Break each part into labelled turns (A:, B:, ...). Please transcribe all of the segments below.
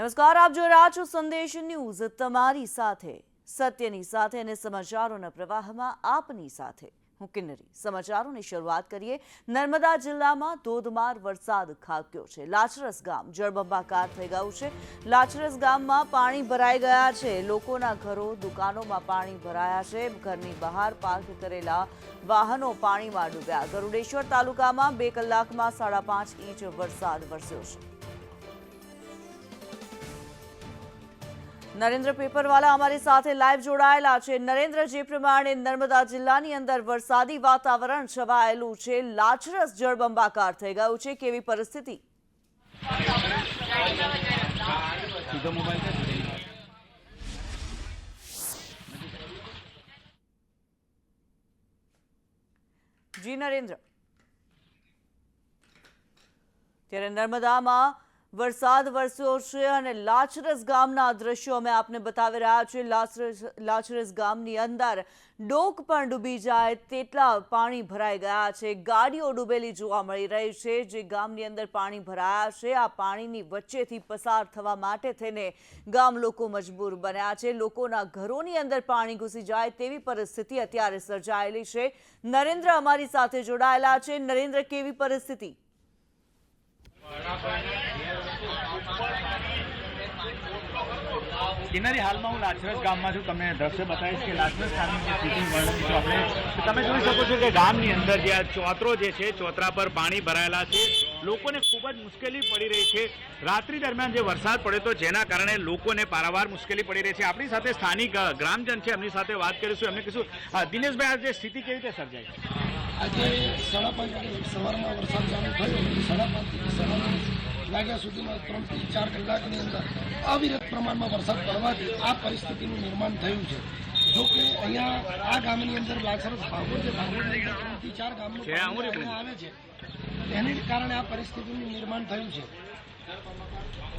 A: નમસ્કાર, આપ જોઈ રહ્યા છો સંદેશ ન્યૂઝ તમારી સાથે. સત્યની સાથે અને સમાચારોના પ્રવાહમાં આપની સાથે. હું કિન્નરી. સમાચારોની શરૂઆત કરીએ. નર્મદા જિલ્લામાં ધોધમાર વરસાદ ખાબક્યો છે. લાચરસ ગામ જળબંબાકાર થઈ ગયું છે. લાચરસ ગામમાં પાણી ભરાઈ ગયા છે. લોકોના ઘરો, દુકાનોમાં પાણી ભરાયા છે. ઘરની બહાર પાર્ક કરેલા વાહનો પાણીમાં ડૂબ્યા. ગરુડેશ્વર તાલુકામાં બે કલાકમાં સાડા પાંચ ઇંચ વરસાદ વરસ્યો છે. નરેન્દ્ર પેપરવાલા અમારી સાથે લાઈવ જોડાયેલા છે. નરેન્દ્ર, જે પ્રમાણે નર્મદા જિલ્લાની અંદર વરસાદી વાતાવરણ છવાયેલું છે, લાચરસ જળબંબાકાર થઈ ગયું છે. કેવી પરિસ્થિતિ? જી નરેન્દ્ર. ત્યારે નર્મદામાં વરસાદ વરસ્યો છે અને લાચરસ ગામના દ્રશ્યો અમે આપને બતાવી રહ્યા છીએ. લાચરસ ગામની અંદર ડોક પણ ડૂબી જાય, તેટલા પાણી ભરાઈ ગયા છે. ગાડીઓ ડૂબેલી જોવા મળી રહી છે જે ગામની અંદર પાણી ભરાયા છે. આ પાણીની વચ્ચેથી પસાર થવા માટે થઈને ગામ લોકો મજબૂર બન્યા છે. લોકોના ઘરોની અંદર પાણી ઘૂસી જાય તેવી પરિસ્થિતિ અત્યારે સર્જાયેલી છે. નરેન્દ્ર અમારી સાથે જોડાયેલા છે. નરેન્દ્ર, કેવી પરિસ્થિતિ?
B: કિનારી હાલમાં હું લાચરસ ગામમાં છું. તમને દ્રશ્ય બતાવીશ કે લાચરસ ગામની છું તમે જોઈ શકો છો કે ગામની અંદર જે આ ચોતરો જે છે, ચોતરા પર પાણી ભરાયેલા છે. લોકોને ખૂબ જ મુશ્કેલી પડી રહી છે. રાત્રિ દરમિયાન જે વરસાદ પડ્યો તો જેના કારણે લોકોને પારાવાર મુશ્કેલી પડી રહી છે. આપણી સાથે સ્થાનિક ગ્રામજન છે. એમની સાથે વાત કરીશું. એમને કહીશું દિનેશભાઈ આ જે સ્થિતિ કેવી રીતે સર્જાઈ
C: આજે સાડા પાંચ સવારમાં વરસાદ ચાલુ થયો. સાડા પાંચથી સાડા લાગ્યા સુધીમાં ત્રણથી ચાર કલાકની અંદર અવિરત પ્રમાણમાં વરસાદ પડવાથી આ પરિસ્થિતિનું નિર્માણ થયું છે. જો કે અહીંયા આ ગામની અંદર લાક્ષરસ ભાગોળ છે ભાગોળથી ચાર ગામનું
B: આવું
C: છે એને કારણે આ પરિસ્થિતિનું નિર્માણ થયું છે.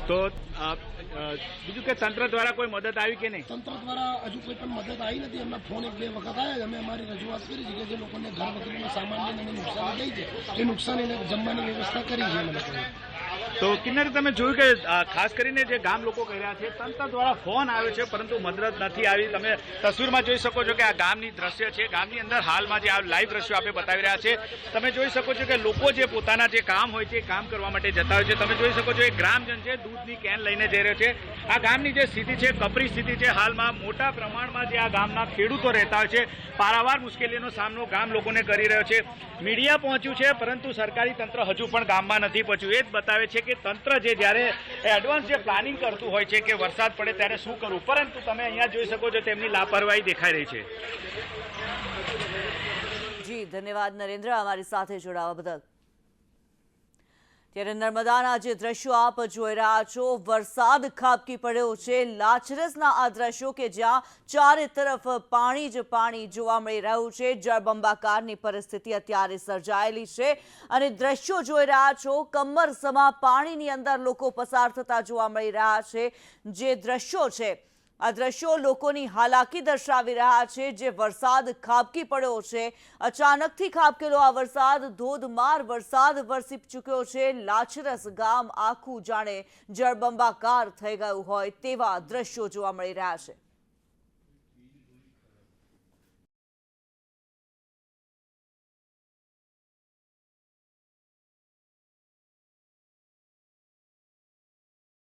B: તો બીજું કે તંત્ર દ્વારા કોઈ મદદ આવી કે નહીં?
C: તંત્ર દ્વારા હજુ કોઈ પણ મદદ આવી નથી. એમના ફોન એક બે વખત આવ્યા અમે અમારી રજૂઆત કરી છે કે જે લોકોને ઘર સામાન લઈને નુકસાન થઈ છે એ નુકસાન એને જમવાની વ્યવસ્થા કરી છે અમે લોકોએ
B: તો કિન્નરી તમે જોયું કે ખાસ કરીને જે ગામ લોકો કહી રહ્યા છે તંત્ર દ્વારા ફોન આવે છે, પરંતુ મદદ નથી આવી. તમે તસવીરમાં જોઈ શકો છો કે આ ગામની દ્રશ્ય છે. ગામની અંદર હાલમાં જે આ લાઈવ દ્રશ્યો આપણે બતાવી રહ્યા છે. તમે જોઈ શકો છો કે લોકો જે પોતાના જે કામ હોય છે કામ કરવા માટે જતા હોય છે. તમે જોઈ શકો છો એક ગ્રામજન છે, દૂધની કેન લઈને જઈ રહ્યો છે. આ ગામની જે સ્થિતિ છે, કપરી સ્થિતિ છે, હાલમાં મોટા પ્રમાણમાં જે આ ગામના ખેડૂતો રહેતા હોય છે, પારાવાર મુશ્કેલીનો સામનો ગામ લોકોને કરી રહ્યો છે. મીડિયા પહોંચ્યું છે, પરંતુ સરકારી તંત્ર હજુ પણ ગામમાં નથી પહોંચ્યું. એ જ બતાવે છે કે તંત્ર જે જ્યારે એડવાન્સ જે પ્લાનિંગ કરતું હોય છે કે વરસાદ પડે ત્યારે શું કરવું? પરંતુ તમે અહીંયા જોઈ શકો છો તેમની લાપરવાહી દેખાઈ રહી છે.
A: જી, ધન્યવાદ નરેન્દ્ર અમારી સાથે જોડાવા બદલ. ત્યારે નર્મદાના જે દ્રશ્યો આપ જોઈ રહ્યા છો, વરસાદ ખાબકી પડ્યો છે. લાચરસના આ દ્રશ્યો કે જ્યાં ચારે તરફ પાણી જ પાણી જોવા મળી રહ્યું છે. જળબંબાકારની પરિસ્થિતિ અત્યારે સર્જાયેલી છે અને દ્રશ્યો જોઈ રહ્યા છો. કમર સમા પાણીની અંદર લોકો પસાર થતા જોવા મળી રહ્યા છે. જે દ્રશ્યો છે આ દ્રશ્યો લોકોની હાલાકી દર્શાવી રહ્યા છે, જે વરસાદ ખાબકી પડ્યો છે. અચાનકથી ખાબકેલો આ વરસાદ, ધોધમાર વરસાદ વરસી ચૂક્યો છે. લાછરસ ગામ આખું જાણે જળબંબાકાર થઈ ગયું હોય તેવા દ્રશ્યો જોવા મળી રહ્યા છે.